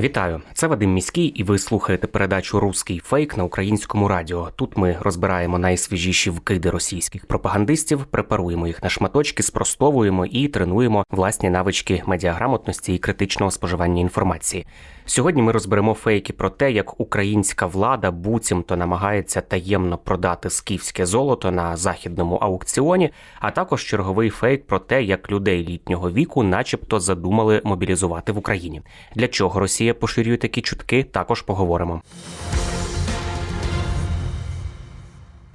Вітаю, це Вадим Міський, і ви слухаєте передачу Руський фейк на українському радіо. Тут ми розбираємо найсвіжіші вкиди російських пропагандистів, препаруємо їх на шматочки, спростовуємо і тренуємо власні навички медіаграмотності і критичного споживання інформації. Сьогодні ми розберемо фейки про те, як українська влада буцімто намагається таємно продати скіфське золото на західному аукціоні, а також черговий фейк про те, як людей літнього віку, начебто, задумали мобілізувати в Україні. Для чого Росія поширює такі чутки, також поговоримо.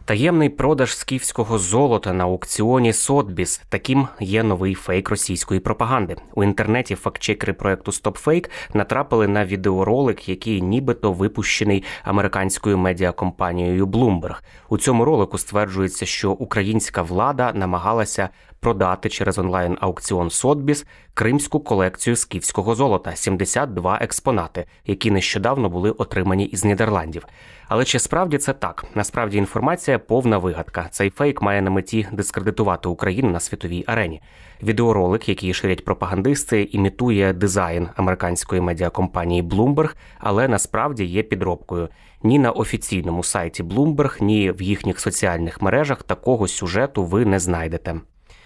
Таємний продаж скіфського золота на аукціоні Сотбіс. Таким є новий фейк російської пропаганди. У інтернеті фактчекери проекту StopFake натрапили на відеоролик, який нібито випущений американською медіакомпанією Bloomberg. У цьому ролику стверджується, що українська влада намагалася продати через онлайн аукціон Сотбіс кримську колекцію скіфського золота 72 експонати, які нещодавно були отримані із Нідерландів. Але чи справді це так? Насправді інформація повна вигадка. Цей фейк має на меті дискредитувати Україну на світовій арені. Відеоролик, який ширять пропагандисти, імітує дизайн американської медіакомпанії Bloomberg, але насправді є підробкою. Ні на офіційному сайті Bloomberg, ні в їхніх соціальних мережах такого сюжету ви не знайдете.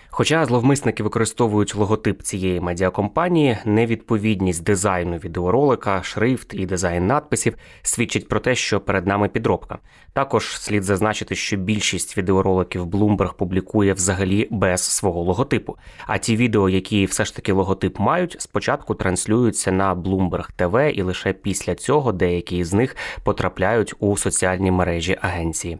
Хоча зловмисники використовують логотип цієї медіакомпанії, невідповідність дизайну відеоролика, шрифт і дизайн надписів свідчить про те, що перед нами підробка. Також слід зазначити, що більшість відеороликів Bloomberg публікує взагалі без свого логотипу. А ті відео, які все ж таки логотип мають, спочатку транслюються на Bloomberg TV, і лише після цього деякі з них потрапляють у соціальні мережі агенції.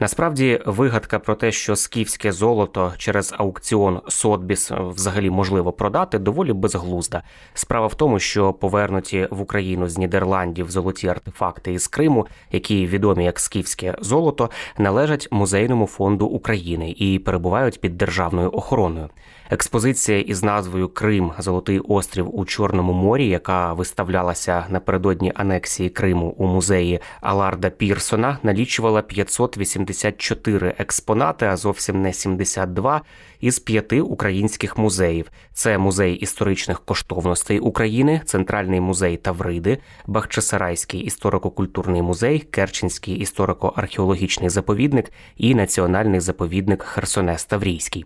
Насправді, вигадка про те, що скіфське золото через аукціон Сотбіс взагалі можливо продати, доволі безглузда. Справа в тому, що повернуті в Україну з Нідерландів золоті артефакти із Криму, які відомі як скіфське золото, належать музейному фонду України і перебувають під державною охороною. Експозиція із назвою Крим Золотий острів у Чорному морі, яка виставлялася напередодні анексії Криму у музеї Аларда Пірсона, налічувала 584 експонати, а зовсім не 72, із п'яти українських музеїв: це музей історичних коштовностей України, Центральний музей Тавриди, Бахчисарайський історико-культурний музей, Керченський історико-археологічний заповідник і Національний заповідник Херсонес Таврійський.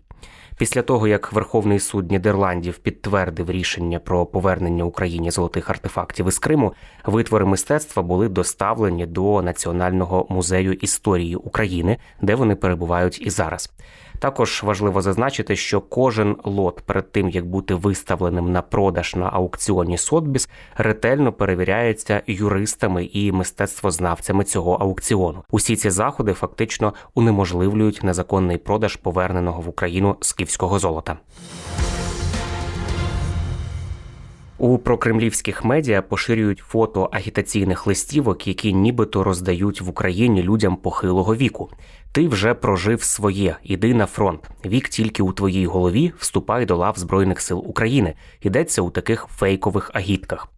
Після того, як Верховний суд Нідерландів підтвердив рішення про повернення Україні золотих артефактів із Криму, витвори мистецтва були доставлені до Національного музею історії України, де вони перебувають і зараз. Також важливо зазначити, що кожен лот перед тим як бути виставленим на продаж на аукціоні Сотбіс, ретельно перевіряється юристами і мистецтвознавцями цього аукціону. Усі ці заходи фактично унеможливлюють незаконний продаж поверненого в Україну скіфського золота. У прокремлівських медіа поширюють фото агітаційних листівок, які нібито роздають в Україні людям похилого віку. Ти вже прожив своє, іди на фронт. Вік тільки у твоїй голові вступай до лав Збройних сил України. Йдеться у таких фейкових агітках.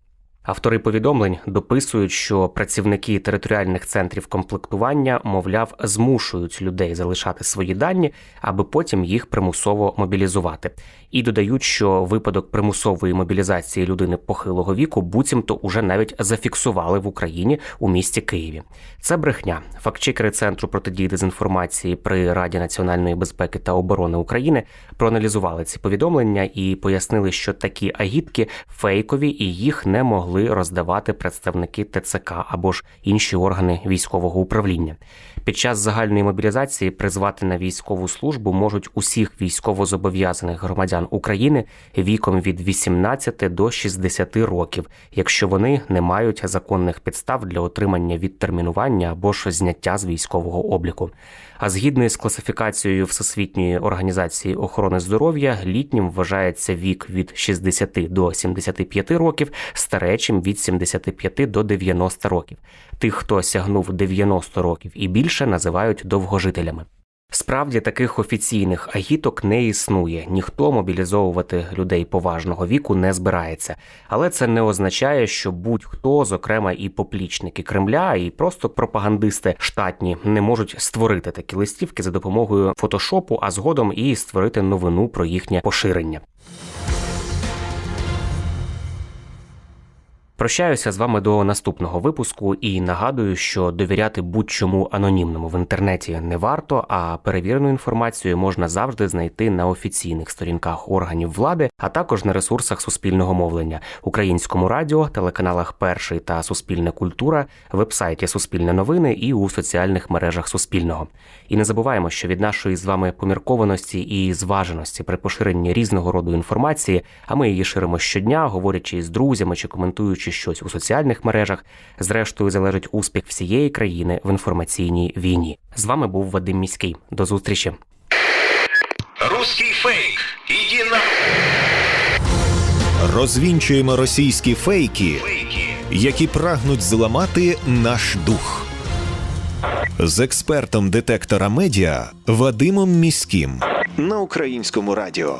Автори повідомлень дописують, що працівники територіальних центрів комплектування, мовляв, змушують людей залишати свої дані, аби потім їх примусово мобілізувати. І додають, що випадок примусової мобілізації людини похилого віку буцімто уже навіть зафіксували в Україні у місті Києві. Це брехня. Фактчекери центру протидії дезінформації при Раді національної безпеки та оборони України проаналізували ці повідомлення і пояснили, що такі агітки фейкові і їх не могли роздавати представники ТЦК або ж інші органи військового управління. Під час загальної мобілізації призвати на військову службу можуть усіх військовозобов'язаних громадян України віком від 18 до 60 років, якщо вони не мають законних підстав для отримання відтермінування або ж зняття з військового обліку. А згідно із класифікацією Всесвітньої організації охорони здоров'я, літнім вважається вік від 60 до 75 років, старечим малечим від 75 до 90 років. Тих, хто сягнув 90 років і більше, називають довгожителями. Справді таких офіційних агіток не існує. Ніхто мобілізовувати людей поважного віку не збирається. Але це не означає, що будь-хто, зокрема і поплічники Кремля, і просто пропагандисти штатні, не можуть створити такі листівки за допомогою фотошопу, а згодом і створити новину про їхнє поширення. Прощаюся з вами до наступного випуску і нагадую, що довіряти будь-чому анонімному в інтернеті не варто, а перевірену інформацію можна завжди знайти на офіційних сторінках органів влади, а також на ресурсах суспільного мовлення, українському радіо, телеканалах Перший та Суспільна культура, вебсайті Суспільне новини і у соціальних мережах Суспільного. І не забуваємо, що від нашої з вами поміркованості і зваженості при поширенні різного роду інформації, а ми її ширимо щодня, говорячи з друзями чи коментуючи щось у соціальних мережах. Зрештою, залежить успіх всієї країни в інформаційній війні. З вами був Вадим Міський. До зустрічі. Русский фейк. Иди на Розвінчуємо російські фейки, фейки. які прагнуть зламати наш дух. З експертом детектора медіа Вадимом Міським на українському радіо.